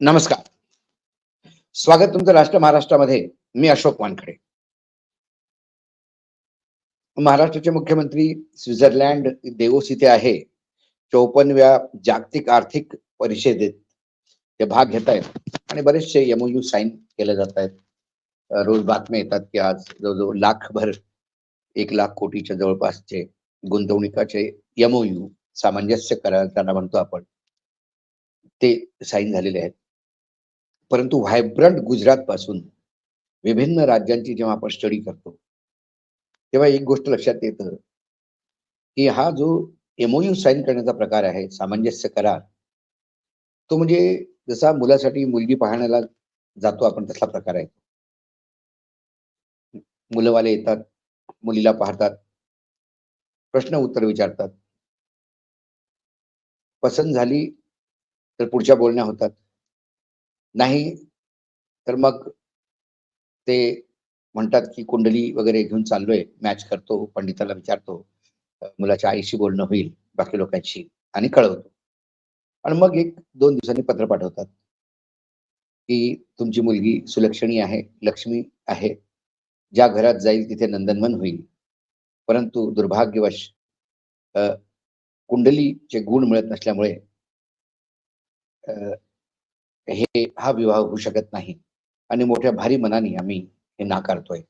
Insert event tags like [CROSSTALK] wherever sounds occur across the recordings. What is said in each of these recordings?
नमस्कार. स्वागत तुमचं राष्ट्र महाराष्ट्रामध्ये. मी अशोक वानखडे. महाराष्ट्राचे मुख्यमंत्री स्वित्झर्लंड देवोस इथे आहे. चौपन्नव्या जागतिक आर्थिक परिषदेत ते भाग घेत आहेत आणि बरेचसे एमओयू साईन केले जात आहेत रोज बातम्या येतात की आज जवळजवळ लाखभर एक लाख कोटीच्या जवळपासचे गुंतवणुकाचे एमओयू सामंजस्य करार त्यांना म्हणतो आपण. ते साईन झालेले आहेत. परंतु व्हायब्रंट गुजरात पासून विभिन्न राज्यांची जेव्हा आपण स्टडी करतो तेव्हा एक गोष्ट लक्षात येतं की हा जो एमओयू साईन करण्याचा प्रकार आहे सामंजस्य करार तो म्हणजे जसा मुलासाठी मुलगी पाहण्याला जातो आपण तसला प्रकार आहे. मुलंवाले येतात मुलीला पाहतात प्रश्न उत्तर विचारतात. पसंत झाली तर पुढच्या बोलण्या होतात. नाही तर मग ते म्हणतात की कुंडली वगैरे घेऊन चाललोय मॅच करतो पंडिताला विचारतो मुलाच्या आईशी बोलणं होईल बाकी लोकांशी आणि कळवतो. आणि मग एक दोन दिवसांनी पत्र पाठवतात की तुमची मुलगी सुलक्षणी आहे लक्ष्मी आहे ज्या घरात जाईल तिथे नंदनवन होईल. परंतु दुर्भाग्यवश कुंडलीचे गुण मिळत नसल्यामुळे हे हा विवाह होऊ शकत नाही. आणि मोठ्या भारी मनाने आम्ही हे नाकारतोय.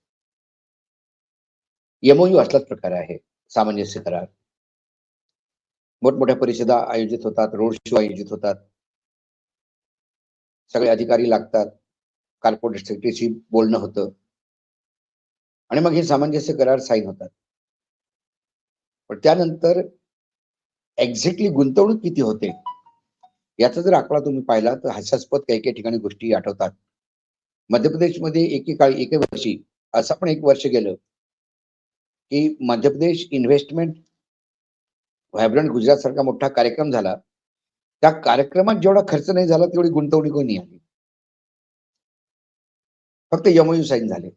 यमोयू असलाच प्रकार आहे. सामंजस्य करार. मोठमोठ्या परिषदा आयोजित होतात. रोड शो आयोजित होतात. सगळे अधिकारी लागतात. कार्पोरेट सेक्रेटरीशी बोलणं होतं. आणि मग हे सामंजस्य करार साईन होतात. पण त्यानंतर एक्झॅक्टली गुंतवणूक किती होते? याचा जर आकडा तुम्ही पाहिला तर हास्यास्पद काही काही ठिकाणी गोष्टी आठवतात. मध्य प्रदेशमध्ये एकेकाळी एके वर्षी असं पण एक वर्ष गेलं की मध्य प्रदेश इन्व्हेस्टमेंट व्हायब्रंट गुजरात सारखा मोठा कार्यक्रम झाला. त्या कार्यक्रमात जेवढा खर्च नाही झाला तेवढी गुंतवणूक नाही आली. फक्त यमयू साईन झाले.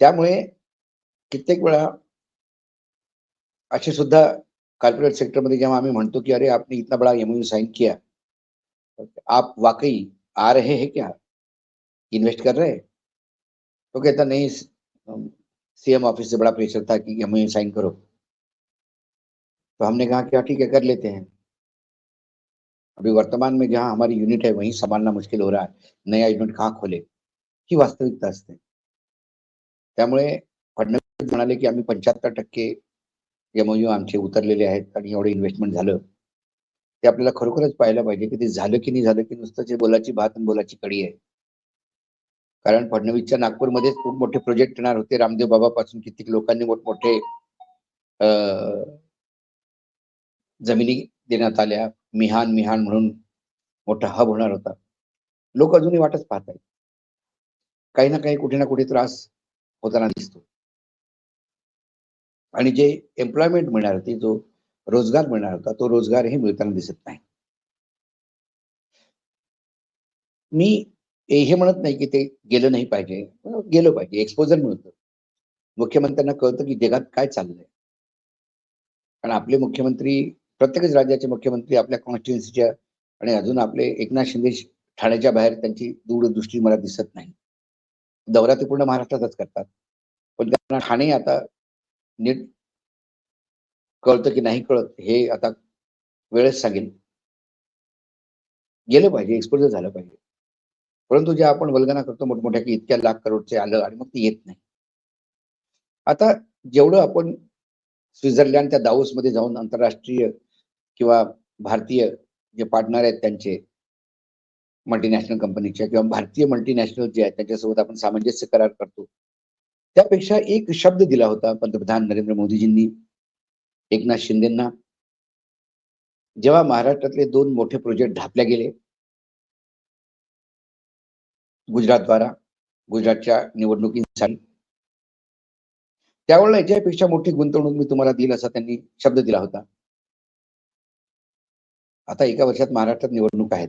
त्यामुळे कित्येक वेळा असे सुद्धा कॉर्पोरेट सेक्टर मध्ये जेव्हा आम्ही म्हणतो कि अरे, आपने इतना बड़ा एमओयू साइन किया. आप वाकई आ रहे हैं क्या? इन्वेस्ट कर रहे हैं? तो कहता, नहीं सीएम ऑफ़िस से बड़ा प्रेशर था कि एमओयू साइन करो. तो हमने कहा कि हाँ ठीक है, कर लेते हैं. अभी वर्तमान में जहाँ हमारी यूनिट है, वहीं संभालना मुश्किल हो रहा है। नया यूनिट कहाँ खोले? ही वास्तविकता असते त्यामुळे फडणवीस म्हणाले की आम्ही पंच्याहत्तर टक्के एमओयू आमचे उतरलेले आहेत आणि एवढं इन्व्हेस्टमेंट झालं. ते आपल्याला खरोखरच पाहायला पाहिजे की ते झालं की नाही झालं की नुसतं जे बोलाची भात आणि बोलाची कडी आहे. कारण फडणवीसच्या नागपूरमध्येच खूप मोठे प्रोजेक्ट येणार होते. रामदेव बाबापासून कित्येक लोकांनी मोठमोठे जमिनी देण्यात आल्या. मिहान मिहान म्हणून मोठा हब होणार होता. लोक अजूनही वाटच पाहत आहेत. काही ना काही कुठे ना कुठे त्रास होताना दिसतो. आणि जे एम्प्लॉयमेंट मिळणार होती जो रोजगार मिळणार होता तो रोजगारही मिळताना दिसत नाही. मी हे म्हणत नाही की ते गेलं नाही पाहिजे. गेलं पाहिजे एक्सपोजर मिळतं मुख्यमंत्र्यांना कळतं की जगात काय चाललंय. कारण आपले मुख्यमंत्री प्रत्येकच राज्याचे मुख्यमंत्री आपल्या कॉन्स्टिट्युएन्सीच्या आणि अजून आपले एकनाथ शिंदे ठाण्याच्या बाहेर त्यांची दूरदृष्टी मला दिसत नाही. दौरा ते पूर्ण महाराष्ट्रातच करतात. पण त्यांना ठाणे आता नीट कळतं की नाही कळत हे आता वेळेस सांगेल गेलं पाहिजे एक्सपोजर झालं पाहिजे. परंतु जे आपण वल्गना करतो मोठमोठ्या की इतक्या लाख करोडचे आलं आणि मग ते येत नाही. आता जेवढं आपण स्वित्झर्लंड त्या दाऊसमध्ये जाऊन आंतरराष्ट्रीय किंवा भारतीय जे पार्टनर आहेत त्यांचे मल्टीनॅशनल कंपनीच्या किंवा भारतीय मल्टीनॅशनल जे आहेत त्यांच्यासोबत आपण सामंजस्य करार करतो. त्यापेक्षा एक शब्द दिला होता पंतप्रधान नरेंद्र मोदीजींनी एकनाथ शिंदेना. जेव्हा महाराष्ट्रातले दोन मोठे प्रोजेक्ट ढापले गेले गुजरातद्वारा गुजरातच्या निवडणुकीसाठी. त्यावेळेला याच्यापेक्षा मोठी गुंतवणूक मी तुम्हाला देईल असा त्यांनी शब्द दिला होता. आता एका वर्षात महाराष्ट्रात निवडणूक आहेत.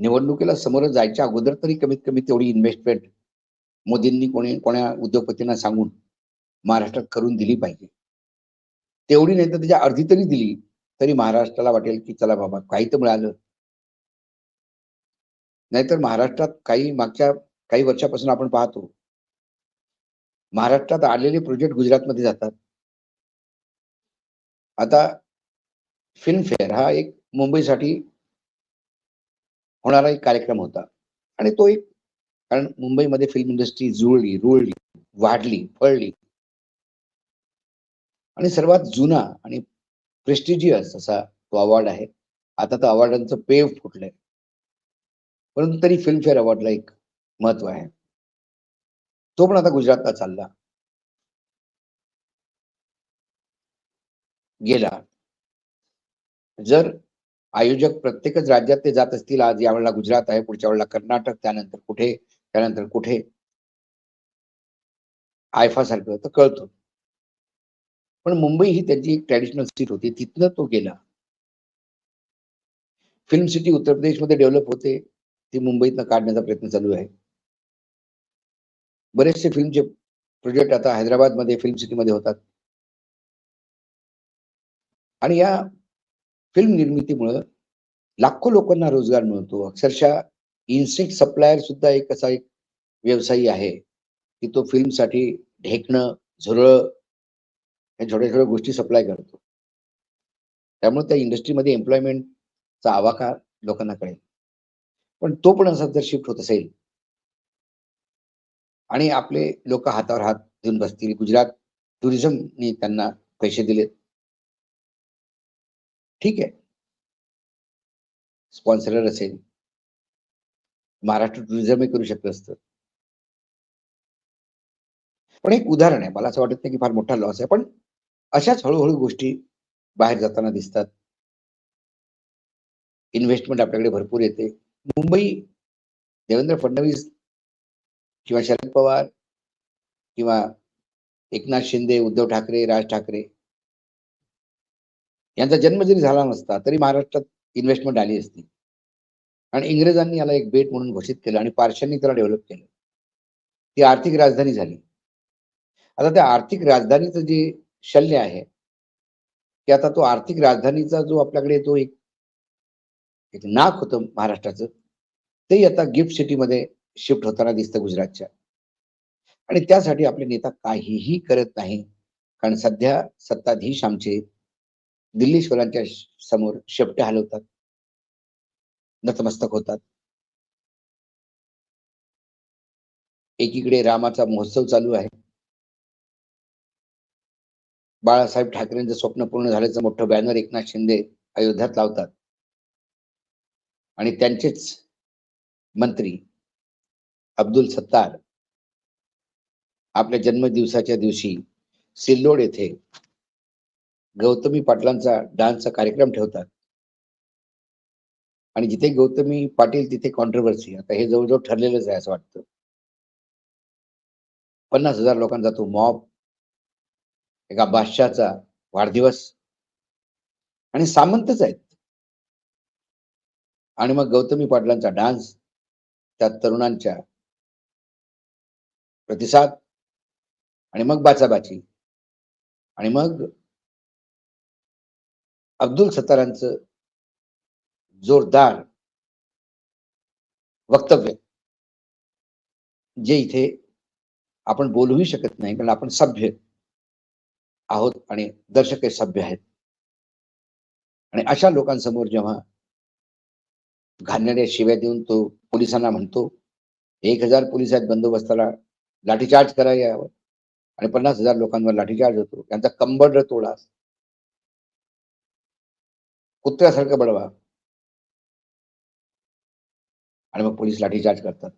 निवडणुकीला समोर जायच्या अगोदर तरी कमीत कमी तेवढी इन्व्हेस्टमेंट मोदींनी कोणी कोण्या उद्योगपतींना सांगून महाराष्ट्रात करून दिली पाहिजे. तेवढी नाही तर त्याच्या अर्धी तरी दिली तरी महाराष्ट्राला वाटेल की चला बाबा काही तर मिळालं. नाहीतर महाराष्ट्रात काही मागच्या काही वर्षापासून आपण पाहतो महाराष्ट्रात आलेले प्रोजेक्ट गुजरातमध्ये जातात. आता फिल्मफेअर हा एक मुंबईसाठी होणारा एक कार्यक्रम होता. आणि तो एक कारण मुंबईमध्ये फिल्म इंडस्ट्री जुळली रुळली वाढली फळली. आणि सर्वात जुना आणि प्रेस्टिजियस असा तो अवॉर्ड आहे. आता तर अवॉर्डांचं पेव फुटलंय. परंतु तरी फिल्मफेअर अवॉर्डला एक महत्त्व आहे. तो पण आता गुजरातला चालला. गेला. जर आयोजक प्रत्येकच राज्यात ते जात असतील आज यावेळेला गुजरात आहे पुढच्या वेळेला कर्नाटक त्यानंतर कुठे त्यानंतर कुठे? आयफा सारखं तर कळतो. पण मुंबई ही त्यांची एक ट्रॅडिशनल सीट होती. तिथनं तो गेला. फिल्म सिटी उत्तर प्रदेशमध्ये डेव्हलप होते. ती मुंबईतनं काढण्याचा प्रयत्न चालू आहे. बरेचसे फिल्मचे प्रोजेक्ट आता हैदराबादमध्ये फिल्म सिटीमध्ये होतात. आणि या फिल्म निर्मितीमुळं लाखो लोकांना रोजगार मिळतो. अक्षरशः इन्सेक्ट सप्लायर सुद्धा एक असा एक व्यवसायी आहे की तो फिल्मसाठी ढेकणं झुरळ या छोट्या छोट्या गोष्टी सप्लाय करतो. त्यामुळे त्या इंडस्ट्रीमध्ये एम्प्लॉयमेंटचा आवाका लोकांना कळेल. पण तो पण असा जर शिफ्ट होत असेल आणि आपले लोक हातावर हात देऊन बसतील गुजरात टुरिझमनी त्यांना पैसे दिलेत. ठीक आहे. स्पॉन्सरर असेल महाराष्ट्र टुरिझमही करू शकलं असतं. पण एक उदाहरण आहे. मला असं वाटत नाही की फार मोठा लॉस आहे. पण अशाच हळूहळू गोष्टी बाहेर जाताना दिसतात. इन्व्हेस्टमेंट आपल्याकडे भरपूर येते. मुंबई देवेंद्र फडणवीस किंवा शरद पवार किंवा एकनाथ शिंदे उद्धव ठाकरे राज ठाकरे यांचा जन्म जरी झाला नसता तरी महाराष्ट्रात इन्व्हेस्टमेंट आली असती. आणि इंग्रजांनी याला एक बेट म्हणून घोषित केलं आणि पारशांनी त्याला डेव्हलप केलं. ती आर्थिक राजधानी झाली. आता त्या आर्थिक राजधानीचं जे शल्य आहे की आता तो आर्थिक राजधानीचा जो आपल्याकडे तो एक एक नाक होतं महाराष्ट्राचं ते आता गिफ्ट सिटीमध्ये शिफ्ट होताना दिसतं गुजरातच्या. आणि त्यासाठी आपले नेता काहीही करत नाही. कारण सध्या सत्ताधीश आमचे दिल्लीश्वरांच्या समोर शेपटे हलवतात. नतमस्तक होतात. एकीकडे रामाचा महोत्सव चालू आहे. बाळासाहेब ठाकरेंचं स्वप्न पूर्ण झाल्याचं मोठं बॅनर एकनाथ शिंदे अयोध्यात लावतात. आणि त्यांचेच मंत्री अब्दुल सत्तार आपल्या जन्मदिवसाच्या दिवशी सिल्लोड येथे गौतमी पाटलांचा डान्सचा कार्यक्रम ठेवतात. आणि जिथे गौतमी पाटील तिथे कॉन्ट्रोवर्सी आता हे जवळजवळ ठरलेलंच आहे असं वाटतं. पन्नास हजार लोकांचा तो मॉब एका बादशाचा वाढदिवस. आणि सामंतच आहेत. आणि मग गौतमी पाटलांचा डान्स त्या तरुणांच्या प्रतिसाद. आणि मग बाचाबाची. आणि मग अब्दुल सत्तारांचं जोरदार वक्तव्य जे इथे आपण बोलूही शकत नाही कारण आपण सभ्य आहोत आणि दर्शक हे सभ्य आहेत. आणि अशा लोकांसमोर जेव्हा घालणाऱ्या शिव्या देऊन तो पोलिसांना म्हणतो एक हजार पोलीस आहेत बंदोबस्ताला लाठीचार्ज करायला यावं आणि पन्नास हजार लोकांवर लाठीचार्ज होतो. त्यांचा कंबड तोडा कुत्र्यासारखं बडवा. आणि मग पोलीस लाठीचार्ज करतात.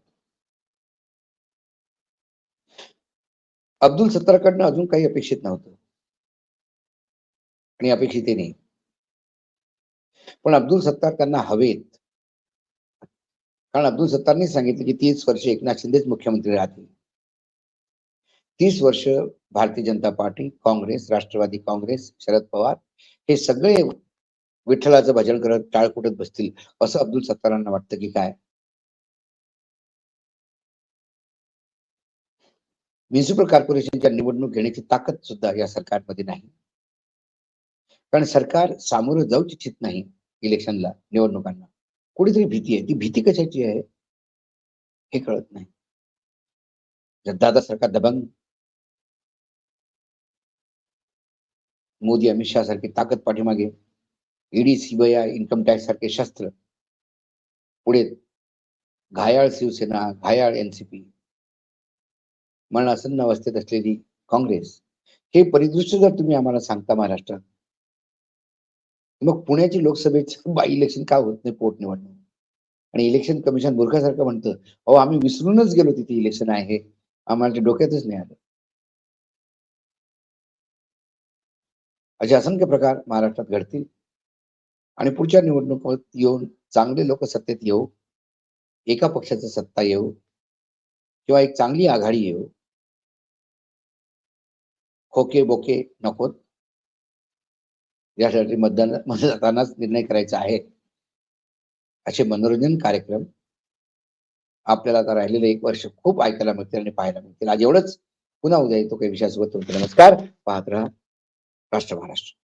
अब्दुल सत्तारकडनं अजून काही अपेक्षित नव्हतं. आणि अपेक्षितही नाही. पण अब्दुल सत्तार त्यांना हवेत. कारण अब्दुल सत्तारने सांगितलं की तीस वर्ष एकनाथ शिंदेच मुख्यमंत्री राहतील. तीस वर्ष भारतीय जनता पार्टी काँग्रेस राष्ट्रवादी काँग्रेस शरद पवार हे सगळे विठ्ठलाचं भजन करत टाळ कुटत बसतील असं अब्दुल सत्तारांना वाटतं की काय? म्युन्सिपल कॉर्पोरेशनच्या निवडणूक घेण्याची ताकद सुद्धा या सरकारमध्ये नाही. कारण सरकार सामोरं जाऊच इच्छित नाही इलेक्शनला निवडणुकांना. कुठेतरी भीती आहे. ती भीती कशाची आहे? हे कळत नाही. दादा सरकार दबंग मोदी अमित शहा सारखी ताकद पाठीमागे ईडी सीबीआय इन्कम टॅक्स सारखे शस्त्र पुढे घायाळ शिवसेना घायाळ एनसीपी मरणासन्न अवस्थेत असलेली काँग्रेस. हे परिदृश्य जर तुम्ही आम्हाला सांगता महाराष्ट्रात मग पुण्याची लोकसभेचं बाय इलेक्शन का होत नाही पोटनिवडणूक? आणि इलेक्शन कमिशन बुरखासारखं म्हणतं अहो आम्ही विसरूनच गेलो तिथे इलेक्शन आहे आम्हाला ते डोक्यातच नाही आलं. असे असंख्य प्रकार महाराष्ट्रात घडतील. आणि पुढच्या निवडणुकीत येऊन चांगले लोक सत्तेत येऊ एका पक्षाचं सत्ता येऊ किंवा एक चांगली आघाडी येऊ खोके बोके नकोत. यासाठी मतदान [LAUGHS] मतदानाच निर्णय करायचा आहे. असे मनोरंजन कार्यक्रम आपल्याला आता राहिलेलं एक वर्ष खूप ऐकायला मिळतील आणि पाहायला मिळतील. आज एवढंच. पुन्हा उद्या येतो काही विषयासोबत. नमस्कार. पाहत राहा. राष्ट्र महाराष्ट्र.